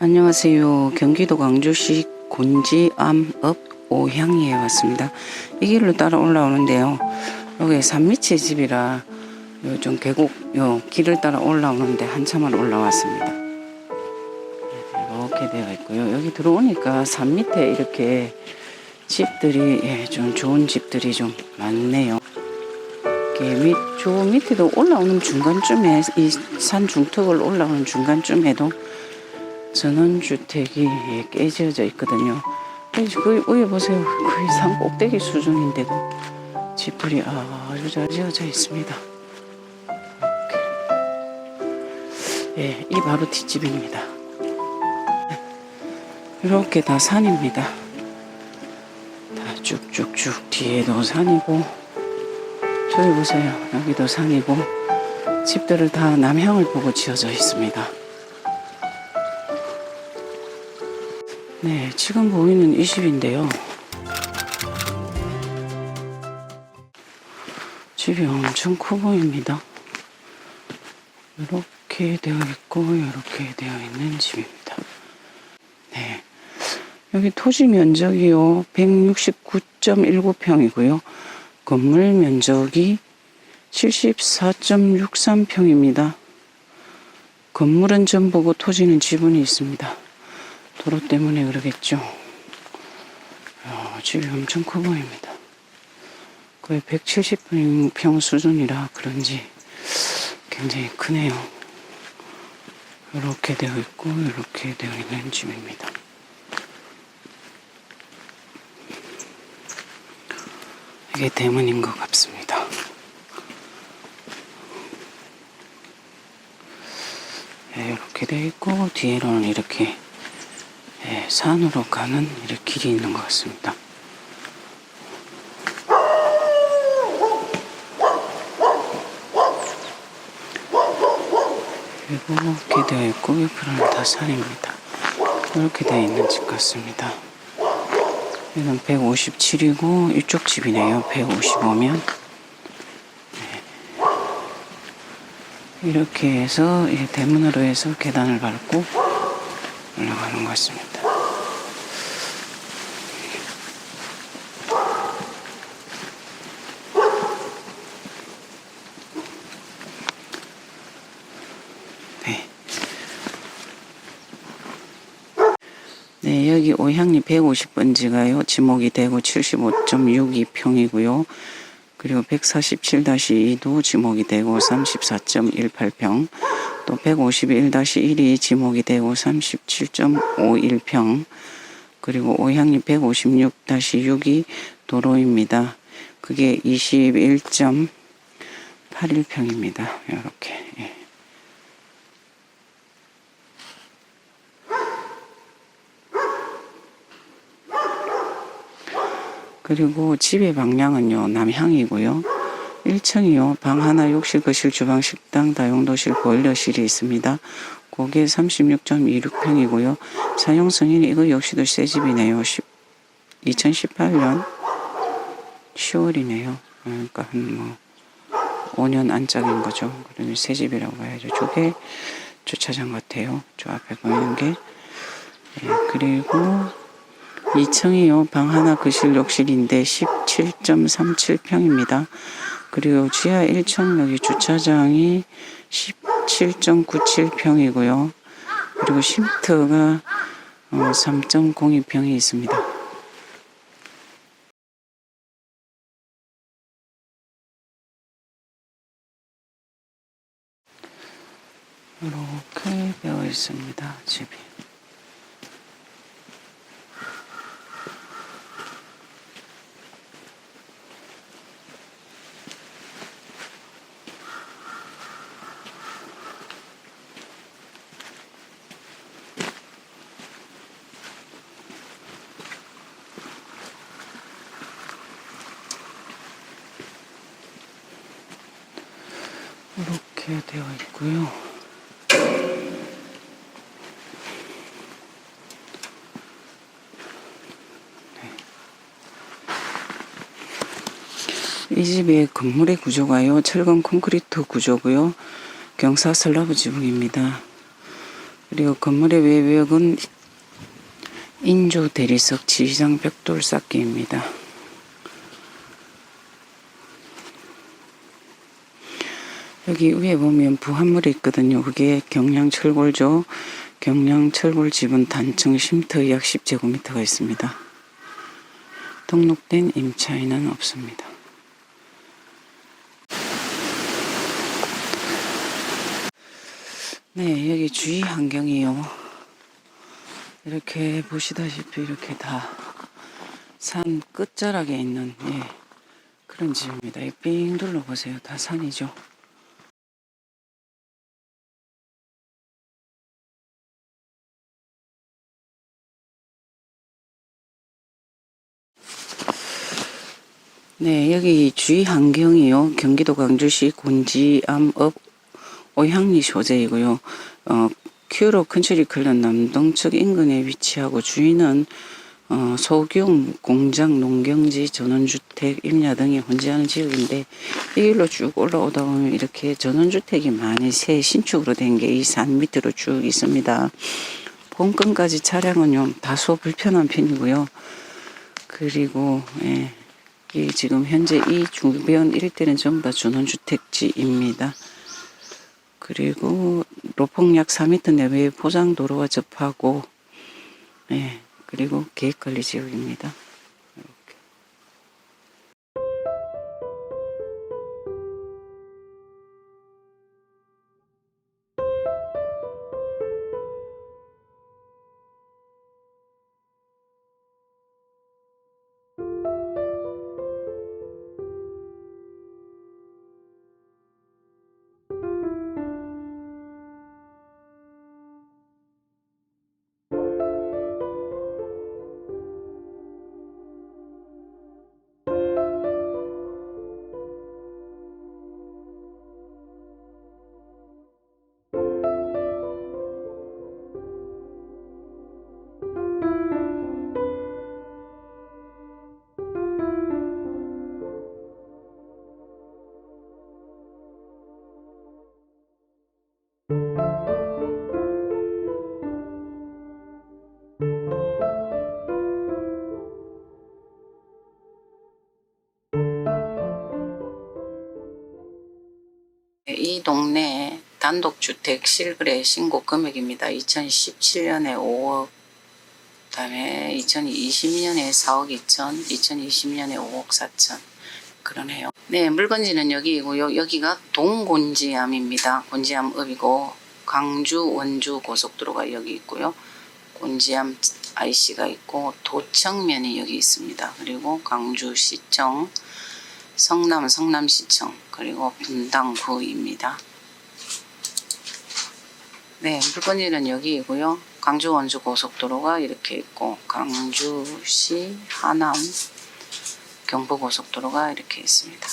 안녕하세요. 경기도 광주시 곤지암읍 오향리에 왔습니다. 이 길로 따라 올라오는데요. 여기 산밑의 집이라 요좀 계곡 요 길을 따라 올라오는데 한참을 올라왔습니다. 이렇게 되어 있고요. 여기 들어오니까 산 밑에 이렇게 집들이 예, 좀 좋은 집들이 좀 많네요. 밑, 저 밑에도 올라오는 중간쯤에 이 산 중턱을 올라오는 중간쯤에도 전원주택이 예, 깨져져 있거든요. 그 위에 보세요. 거의 산 꼭대기 수준인데도 집들이 아주 잘 지어져 있습니다. 이렇게. 예, 이 바로 뒷집입니다. 이렇게 다 산입니다. 다 쭉쭉쭉 뒤에도 산이고 저기 보세요. 여기도 산이고 집들을 다 남향을 보고 지어져 있습니다. 네, 지금 보이는 이 집인데요. 집이 엄청 커 보입니다. 이렇게 되어 있고, 이렇게 되어 있는 집입니다. 네. 여기 토지 면적이요, 169.19평이고요. 건물 면적이 74.63평입니다. 건물은 전부고 토지는 지분이 있습니다. 도로 때문에 그러겠죠. 야, 집이 엄청 커 보입니다. 거의 170평 수준이라 그런지 굉장히 크네요. 이렇게 되어 있고 이렇게 되어 있는 집입니다. 이게 대문인 것 같습니다. 네, 이렇게 되어 있고 뒤에로는 이렇게 예, 산으로 가는 길이 있는 것 같습니다. 이렇게 되어 있고 옆으로는 다 산입니다. 이렇게 되어 있는 집 같습니다. 이건 157이고 이쪽 집이네요. 155면 이렇게 해서 이 대문으로 해서 계단을 밟고 올라가는 것 같습니다. 네. 네, 여기 오향리 150번지가요. 지목이 되고 75.62평이고요. 그리고 147-2도 지목이 되고 34.18평. 또 151-1이 지목이 되고 37.51평. 그리고 오향리 156-6이 도로입니다. 그게 21.81평입니다. 이렇게. 그리고 집의 방향은요, 남향이고요. 1층이요, 방 하나, 욕실, 거실, 주방, 식당, 다용도실, 보일러실이 있습니다. 그게 36.26평이고요. 사용 승인이 이거 역시도 새 집이네요. 2018년 10월이네요. 그러니까 한뭐 5년 안짝인 거죠. 그러면 새 집이라고 봐야죠. 저게 주차장 같아요. 저 앞에 보이는 게. 예, 그리고 2층이요. 방 하나 거실 욕실인데 17.37평입니다. 그리고 지하 1층 여기 주차장이 17.97평이고요. 그리고 쉼터가 어, 3.02평이 있습니다. 이렇게 되어 있습니다. 집이. 이렇게 되어 있고요. 이 집의 건물의 구조가요. 철근 콘크리트 구조고요. 경사 슬라브 지붕입니다. 그리고 건물의 외벽은 인조 대리석 지상 벽돌 쌓기입니다. 여기 위에 보면 부합물이 있거든요. 그게 경량철골조, 경량철골 지분 단층 쉼터 약 10제곱미터가 있습니다. 등록된 임차인은 없습니다. 네, 여기 주위 환경이요. 이렇게 보시다시피 이렇게 다 산 끝자락에 있는 예, 그런 집입니다. 이삥 둘러보세요. 다 산이죠. 네, 여기 주위 환경이요. 경기도 광주시 곤지암읍 오향리 소재이고요. 어, 큐로 큰출이 클른 남동측 인근에 위치하고 주위는 어, 소규모 공장, 농경지, 전원주택, 임야 등이 혼재하는 지역인데 이 길로 쭉 올라오다 보면 이렇게 전원주택이 많이 새 신축으로 된 게 이 산 밑으로 쭉 있습니다. 본건까지 차량은요 다소 불편한 편이고요. 그리고 예, 이 지금 현재 이 주변 일대는 전부 다 전원주택지입니다. 그리고 로폭 약 4m 내외의 포장도로와 접하고, 예, 그리고 계획관리 지역입니다. 이 동네 단독주택 실거래 신고 금액입니다. 2017년에 5억, 그 다음에 2020년에 4억 2천, 2020년에 5억 4천 그러네요. 네, 물건지는 여기이고 요. 여기가 동곤지암입니다. 곤지암읍이고 광주 원주 고속도로가 여기 있고요. 곤지암 IC가 있고 도청면이 여기 있습니다. 그리고 광주시청 성남 성남시청 그리고 분당구입니다. 네, 물건지는 여기이고요. 광주 원주 고속도로가 이렇게 있고 광주시 하남 경부 고속도로가 이렇게 있습니다.